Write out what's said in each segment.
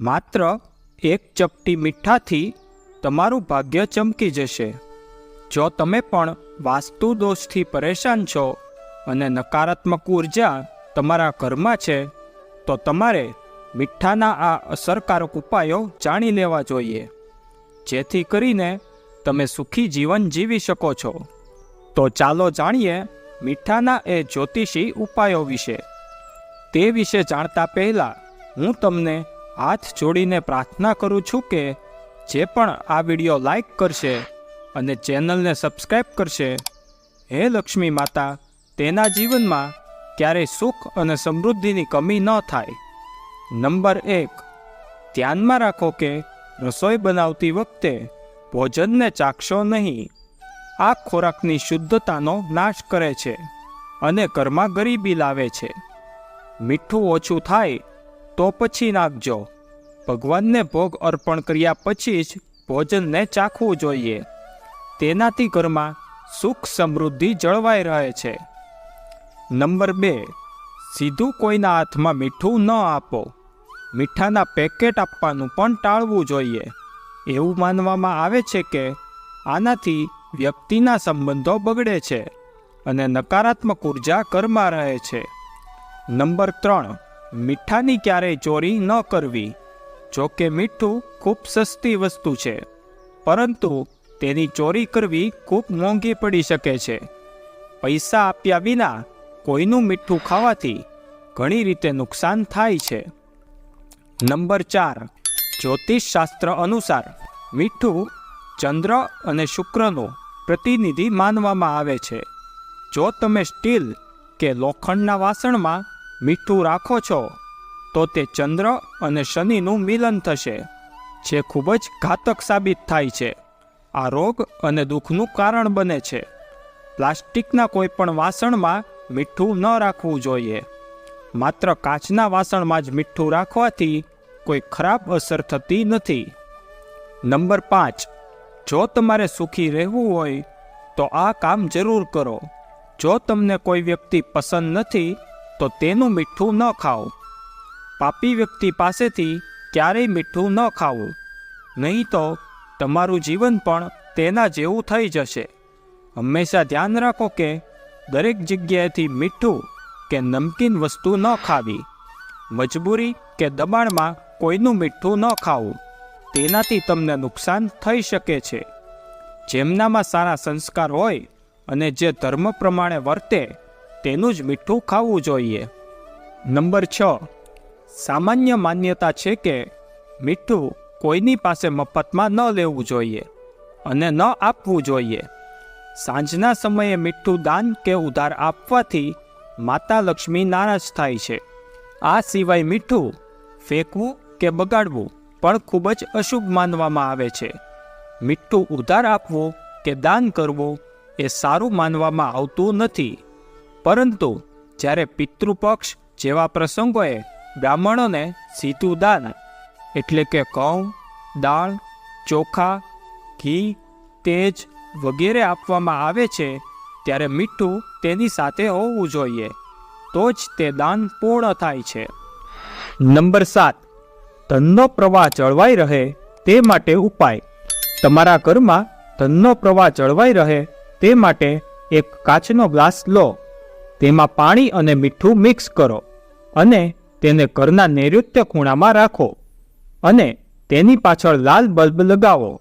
માત્ર એક ચપટી મીઠાથી તમારું ભાગ્ય ચમકી જશે. જો તમે પણ વાસ્તુ દોષથી પરેશાન છો અને નકારાત્મક ઊર્જા તમારા ઘરમાં છે, તો તમારે મીઠાના આ અસરકારક ઉપાયો જાણી લેવા જોઈએ. જેથી કરીને તમે સુખી જીવન જીવી શકો છો. તો ચાલો જાણીએ મીઠાના એ જ્યોતિષી ઉપાયો વિશે. તે વિશે જાણતા પહેલાં હું તમને હાથ જોડીને પ્રાર્થના કરું છું કે જે પણ આ વીડિયો લાઈક કરશે અને ચેનલને સબસ્ક્રાઈબ કરશે, હે લક્ષ્મી માતા, તેના જીવનમાં ક્યારેય સુખ અને સમૃદ્ધિની કમી ન થાય. નંબર એક, ધ્યાનમાં રાખો કે રસોઈ બનાવતી વખતે ભોજનને ચાખશો નહીં. આ ખોરાકની શુદ્ધતાનો નાશ કરે છે અને ઘરમાં ગરીબી લાવે છે. મીઠું ઓછું થાય તો પછી નાખજો. ભગવાનને ભોગ અર્પણ કર્યા પછી જ ભોજનને ચાખવું જોઈએ. તેનાથી ઘરમાં સુખ સમૃદ્ધિ જળવાઈ રહે છે. નંબર બે. સીધું કોઈના હાથમાં મીઠું ન આપો. મીઠાના પેકેટ આપવાનું પણ ટાળવું જોઈએ. એવું માનવામાં આવે છે કે આનાથી વ્યક્તિના સંબંધો બગડે છે અને નકારાત્મક ઊર્જા ઘરમાં રહે છે. નંબર ત્રણ. મીઠાની ક્યારેય ચોરી ન કરવી. જો કે મીઠું ખૂબ સસ્તી વસ્તુ છે, પરંતુ તેની ચોરી કરવી ખૂબ મોંઘી પડી શકે છે. પૈસા આપ્યા વિના કોઈનું મીઠું ખાવાથી ઘણી રીતે નુકસાન થાય છે. નંબર ચાર, જ્યોતિષ શાસ્ત્ર અનુસાર મીઠું ચંદ્ર અને શુક્રનું પ્રતિનિધિ માનવામાં આવે છે. જો તમે સ્ટીલ કે લોખંડના વાસણમાં મીઠું રાખો છો, તો તે ચંદ્ર અને શનિનું મિલન થશે, જે ખૂબ જ ઘાતક સાબિત થાય છે. આ રોગ અને દુઃખનું કારણ બને છે. પ્લાસ્ટિકના કોઈ પણ વાસણમાં મીઠું ન રાખવું જોઈએ. માત્ર કાચના વાસણમાં જ મીઠું રાખવાથી કોઈ ખરાબ અસર થતી નથી. નંબર પાંચ. જો તમારે સુખી રહેવું હોય, તો આ કામ જરૂર કરો. જો તમને કોઈ વ્યક્તિ પસંદ નથી તો તેનું મીઠું ન ખાઓ. પાપી વ્યક્તિ પાસેથી ક્યારેય મીઠું ન ખાવું. નહીં તો તમારું જીવન પણ તેના જેવું થઈ જશે. હંમેશા ધ્યાન રાખો કે દરેક જગ્યાએથી મીઠું કે નમકીન વસ્તુ ન ખાવી. મજબૂરી કે દબાણમાં કોઈનું મીઠું ન ખાવું. તેનાથી તમને નુકસાન થઈ શકે છે. જેમનામાં સારા સંસ્કાર હોય અને જે ધર્મ પ્રમાણે વર્તે તેનું જ મીઠું ખાવું જોઈએ. નંબર છ. સામાન્ય માન્યતા છે કે મીઠું કોઈની પાસે મફતમાં ન લેવું જોઈએ અને ન આપવું જોઈએ. સાંજના સમયે મીઠું દાન કે ઉધાર આપવાથી માતા લક્ષ્મી નારાજ થાય છે. આ સિવાય મીઠું ફેંકવું કે બગાડવું પણ ખૂબ જ અશુભ માનવામાં આવે છે. મીઠું ઉધાર આપવું કે દાન કરવું એ સારું માનવામાં આવતું નથી. પરંતુ જ્યારે પિતૃપક્ષ જેવા પ્રસંગોએ બ્રાહ્મણોને સીધું દાન, એટલે કે ઘઉં, દાળ, ચોખા, ઘી, તેજ વગેરે આપવામાં આવે છે, ત્યારે મીઠું તેની સાથે હોવું જોઈએ, તો જ તે દાન પૂર્ણ થાય છે. નંબર સાત. ધનનો પ્રવાહ જળવાઈ રહે તે માટે ઉપાય. તમારા ઘરમાં ધનનો પ્રવાહ જળવાઈ રહે તે માટે એક કાચનો ગ્લાસ લો. તેમાં પાણી અને મીઠું મિક્સ કરો અને તેને ઘરના નૈઋત્ય ખૂણામાં રાખો અને તેની પાછળ લાલ બલ્બ લગાવો.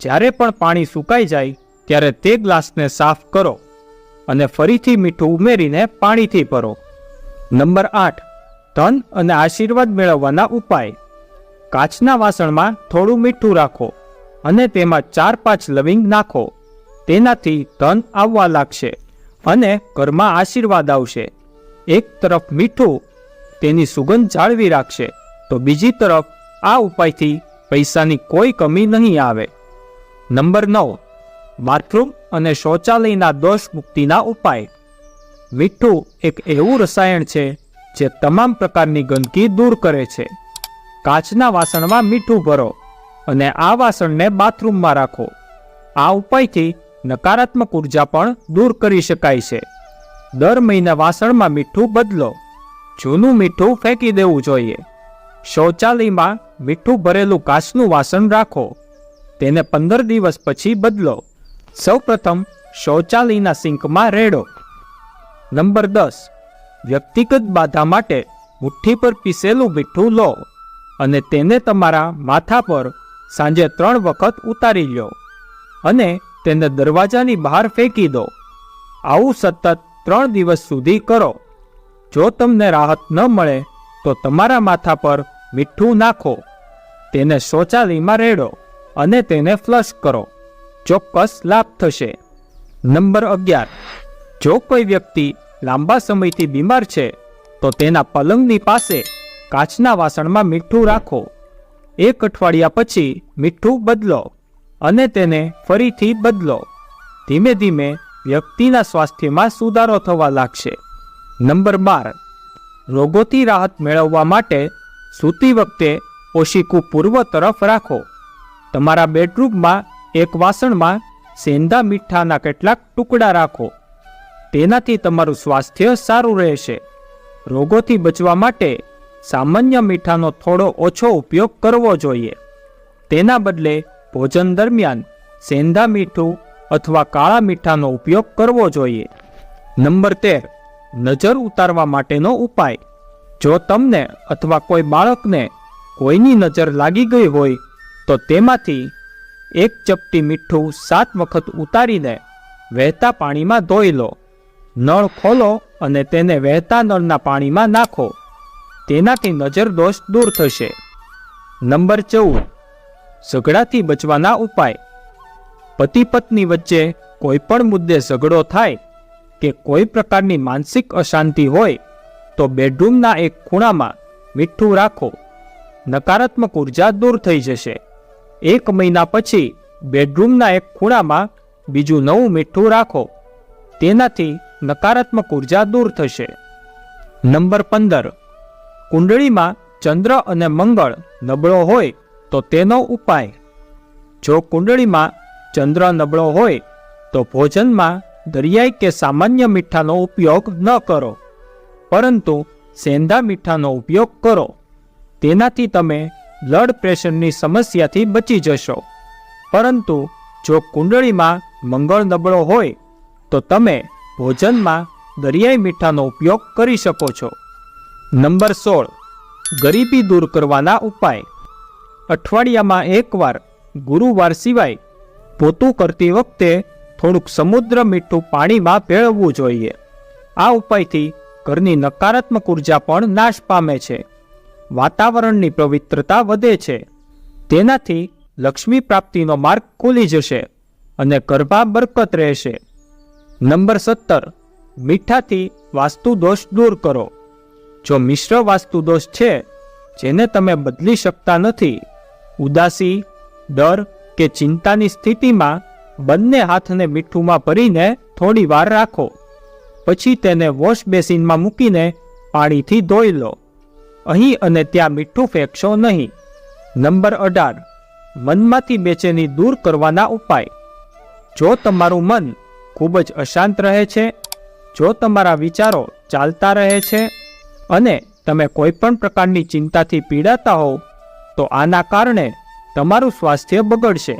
જ્યારે પણ પાણી સુકાઈ જાય, ત્યારે તે ગ્લાસને સાફ કરો અને ફરીથી મીઠું ઉમેરીને પાણીથી ભરો. નંબર આઠ, ધન અને આશીર્વાદ મેળવવાના ઉપાય. કાચના વાસણમાં થોડું મીઠું રાખો અને તેમાં ચાર પાંચ લવિંગ નાખો. તેનાથી ધન આવવા લાગશે. અને ઘરમાં આશીર્વાદ આવશે. એક તરફ મીઠું, તેની સુગંધ જાળવી રાખશે, તો બીજી તરફ આ ઉપાયથી પૈસાની કોઈ કમી નહીં આવે. નંબર નવ, બાથરૂમ અને શૌચાલયના દોષ મુક્તિના ઉપાય. મીઠું એક એવું રસાયણ છે જે તમામ પ્રકારની ગંદકી દૂર કરે છે. કાચના વાસણમાં મીઠું ભરો અને આ વાસણને બાથરૂમમાં રાખો. આ ઉપાયથી નકારાત્મક ઊર્જા પણ દૂર કરી શકાય છે. દર મહિના વાસણમાં મીઠું બદલો. જૂનું મીઠું ફેંકી દેવું જોઈએ. શૌચાલયમાં મીઠું ભરેલું કાચનું વાસણ રાખો. તેને પંદર દિવસ પછી બદલો. સૌપ્રથમ શૌચાલયના સિંકમાં રેડો. નંબર દસ. વ્યક્તિગત બાધા માટે મુઠ્ઠી પર પીસેલું મીઠું લો અને તેને તમારા માથા પર સાંજે ત્રણ વખત ઉતારી લો અને તેને દરવાજાની બહાર ફેંકી દો. આવું સતત ત્રણ દિવસ સુધી કરો. જો તમને રાહત ન મળે, તો તમારા માથા પર મીઠું નાખો. તેને શૌચાલયમાં રેડો અને તેને ફ્લશ કરો. ચોક્કસ લાભ થશે. નંબર અગિયાર. જો કોઈ વ્યક્તિ લાંબા સમયથી બીમાર છે, તો તેના પલંગની પાસે કાચના વાસણમાં મીઠું રાખો. એક અઠવાડિયા પછી મીઠું બદલો. અને તેને ફરીથી બદલો. ધીમે ધીમે વ્યક્તિના સ્વાસ્થ્યમાં સુધારો થવા લાગશે. નંબર બાર. રોગોથી રાહત મેળવવા માટે સૂતી વખતે ઓશિકું પૂર્વ તરફ રાખો. તમારા બેડરૂમમાં એક વાસણમાં સેંધા મીઠાના કેટલાક ટુકડા રાખો. તેનાથી તમારું સ્વાસ્થ્ય સારું રહેશે. રોગોથી બચવા માટે સામાન્ય મીઠાનો થોડો ઓછો ઉપયોગ કરવો જોઈએ. તેના બદલે ભોજન દરમિયાન સેંધા મીઠું અથવા કાળા મીઠાનો ઉપયોગ કરવો જોઈએ. નંબર તેર, નજર ઉતારવા માટેનો ઉપાય. જો તમને અથવા કોઈ બાળકને કોઈની નજર લાગી ગઈ હોય, તો તેમાંથી એક ચપટી મીઠું સાત વખત ઉતારીને વહેતા પાણીમાં ધોઈ લો. નળ ખોલો અને તેને વહેતા નળના પાણીમાં નાખો. તેનાથી નજર દોષ દૂર થશે. નંબર ચૌદ ઝઘડાથી બચવાના ઉપાય. પતિ પત્ની વચ્ચે કોઈ પણ મુદ્દે ઝઘડો થાય કે કોઈ પ્રકારની માનસિક અશાંતિ હોય, તો બેડરૂમના એક ખૂણામાં મીઠું રાખો. નકારાત્મક ઊર્જા દૂર થઈ જશે. એક મહિના પછી બેડરૂમના એક ખૂણામાં બીજું નવું મીઠું રાખો. તેનાથી નકારાત્મક ઊર્જા દૂર થશે. નંબર પંદર. કુંડળીમાં ચંદ્ર અને મંગળ નબળો હોય તો તેનો ઉપાય. જો કુંડળીમાં ચંદ્ર નબળો હોય, તો ભોજનમાં દરિયાઈ કે સામાન્ય મીઠાનો ઉપયોગ ન કરો. પરંતુ સેંધા મીઠાનો ઉપયોગ કરો. તેનાથી તમે બ્લડ પ્રેશરની સમસ્યાથી બચી જશો. પરંતુ જો કુંડળીમાં મંગળ નબળો હોય, તો તમે ભોજનમાં દરિયાઈ મીઠાનો ઉપયોગ કરી શકો છો. નંબર સોળ. ગરીબી દૂર કરવાના ઉપાય. અઠવાડિયામાં એકવાર ગુરુવાર સિવાય પોતું કરતી વખતે થોડુંક સમુદ્ર મીઠું પાણીમાં ભેળવવું જોઈએ. આ ઉપાયથી ઘરની નકારાત્મક ઊર્જા પણ નાશ પામે છે. વાતાવરણની પવિત્રતા વધે છે. તેનાથી લક્ષ્મી પ્રાપ્તિનો માર્ગ ખુલી જશે અને ગર્ભા બરકત રહેશે. નંબર સત્તર, મીઠાથી વાસ્તુ દોષ દૂર કરો. જો મિશ્ર વાસ્તુ દોષ છે, જેને તમે બદલી શકતા નથી ઉદાસી, ડર કે ચિંતાની સ્થિતિમાં બંને હાથને મીઠુંમાં ભરીને થોડી વાર રાખો. પછી તેને વોશ બેસિનમાં મૂકીને પાણીથી ધોઈ લો. અહીં અને ત્યાં મીઠું ફેંકશો નહીં. નંબર અઢાર. મનમાંથી બેચેની દૂર કરવાના ઉપાય. જો તમારું મન ખૂબ જ અશાંત રહે છે, જો તમારા વિચારો ચાલતા રહે છે અને તમે કોઈપણ પ્રકારની ચિંતાથી પીડાતા હોવ તો આના કારણે તમારું સ્વાસ્થ્ય બગડશે.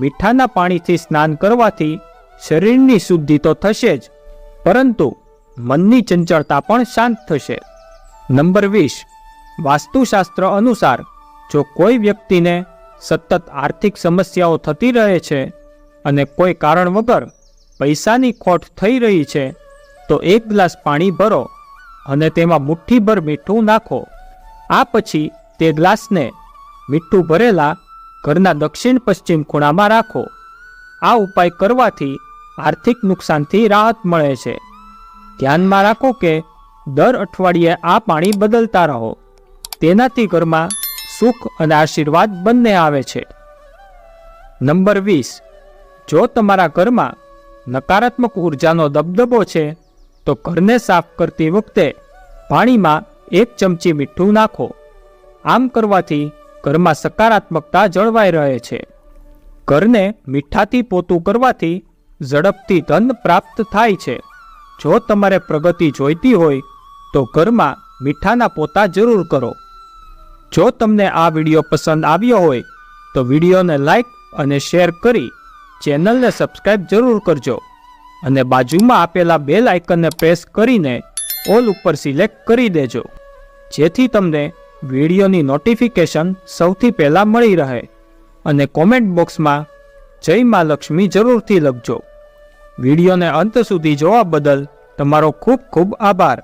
મીઠાના પાણીથી સ્નાન કરવાથી શરીરની શુદ્ધિ તો થશે જ, પરંતુ મનની ચંચળતા પણ શાંત થશે. નંબર વીસ, વાસ્તુશાસ્ત્ર અનુસાર જો કોઈ વ્યક્તિને સતત આર્થિક સમસ્યાઓ થતી રહે છે અને કોઈ કારણ વગર પૈસાની ખોટ થઈ રહી છે, તો એક ગ્લાસ પાણી ભરો અને તેમાં મુઠ્ઠીભર મીઠું નાખો. આ પછી તે ગ્લાસને મીઠું ભરેલા ઘરના દક્ષિણ પશ્ચિમ ખૂણામાં રાખો. આ ઉપાય કરવાથી આર્થિક નુકસાનથી રાહત મળે છે. ધ્યાનમાં રાખો કે દર અઠવાડિયે આ પાણી બદલતા રહો. તેનાથી ઘરમાં સુખ અને આશીર્વાદ બંને આવે છે. નંબર વીસ. જો તમારા ઘરમાં નકારાત્મક ઉર્જાનો દબદબો છે, તો ઘરને સાફ કરતી વખતે પાણીમાં એક ચમચી મીઠું નાખો. આમ કરવાથી ઘરમાં સકારાત્મકતા જળવાઈ રહે છે. ઘરને મીઠાથી પોતું કરવાથી ઝડપથી ધન પ્રાપ્ત થાય છે. જો તમારે પ્રગતિ જોઈતી હોય, તો ઘરમાં મીઠાના પોતા જરૂર કરો. જો તમને આ વીડિયો પસંદ આવ્યો હોય, તો વિડીયોને લાઈક અને શેર કરી ચેનલને સબસ્ક્રાઈબ જરૂર કરજો. અને બાજુમાં આપેલા બેલ આઇકનને પ્રેસ કરીને ઓલ ઉપર સિલેક્ટ કરી દેજો. જેથી તમને વિડીયોની નોટિફિકેશન સૌથી પહેલાં મળી રહે અને કોમેન્ટ બોક્સમાં જય મા લક્ષ્મી જરૂરથી લખજો. વિડીયોને અંત સુધી જોવા બદલ તમારો ખૂબ ખૂબ આભાર.